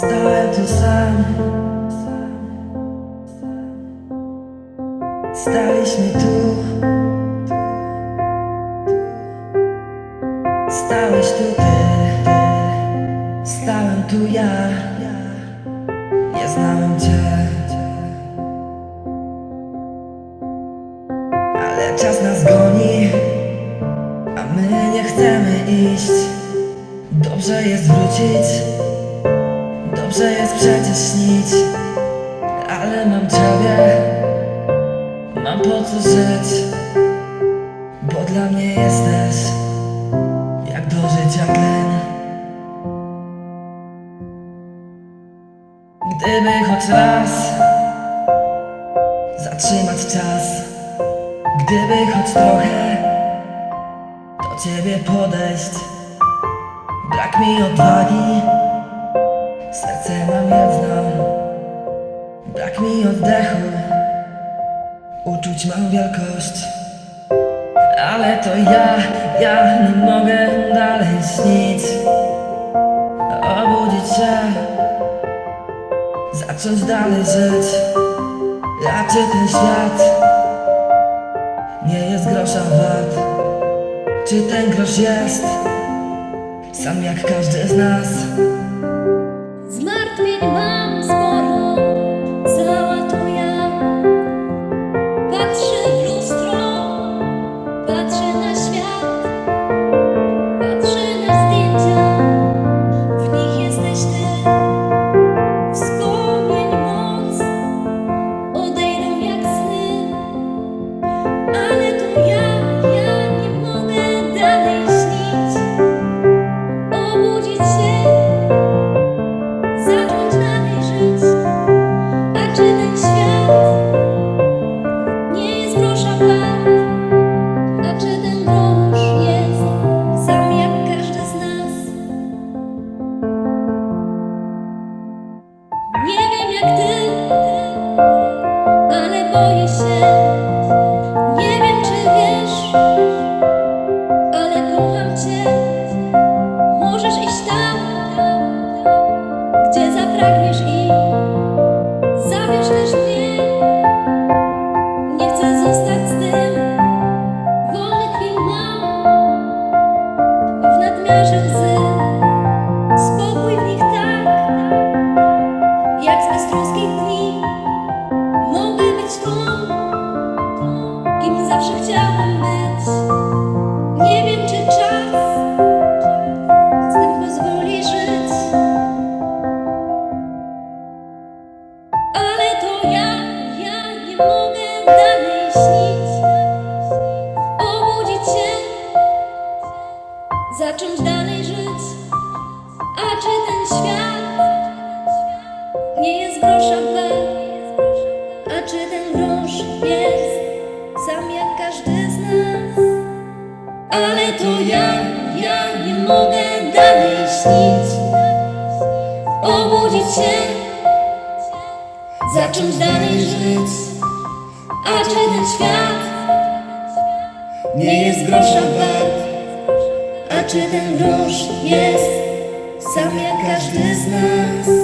zostałem sam Staliśmy tu. Stałeś tu ty. Stałem tu ja. Nie znałem cię. Ale czas nas goni A my nie chcemy iść. Dobrze jest wrócić Dobrze jest przecież śnić Ale mam ciebie. Mam po co żyć Bo dla mnie jesteś Jak do życia tlen Gdyby choć raz Zatrzymać czas Gdyby choć trochę Do ciebie podejść. Brak mi odwagi Serce mam jedno. Brak mi oddechu. Uczuć mam wielkość. Ale to ja, ja nie mogę dalej śnić Obudzić się. Zacząć dalej żyć. A czy ten świat Nie jest grosza wart. Czy ten grosz jest Sam jak każdy z nas boję się. Nie wiem czy wiesz, ale kocham cię. Możesz iść tam gdzie zapragniesz i zabierz też mnie. Nie chcę zostać z tym, chciałam być. Nie wiem czy czas z tym pozwoli żyć. Ale to ja, ja nie mogę dalej śnić, obudzić się, zacząć dalej żyć. A czy ten świat nie jest grosza wart? A czy ten grosz jest Ale to ja, ja nie mogę dalej śnić, obudzić się zacząć dalej żyć. A czy ten świat nie jest grosza wart? A czy ten grosz jest sam jak każdy z nas?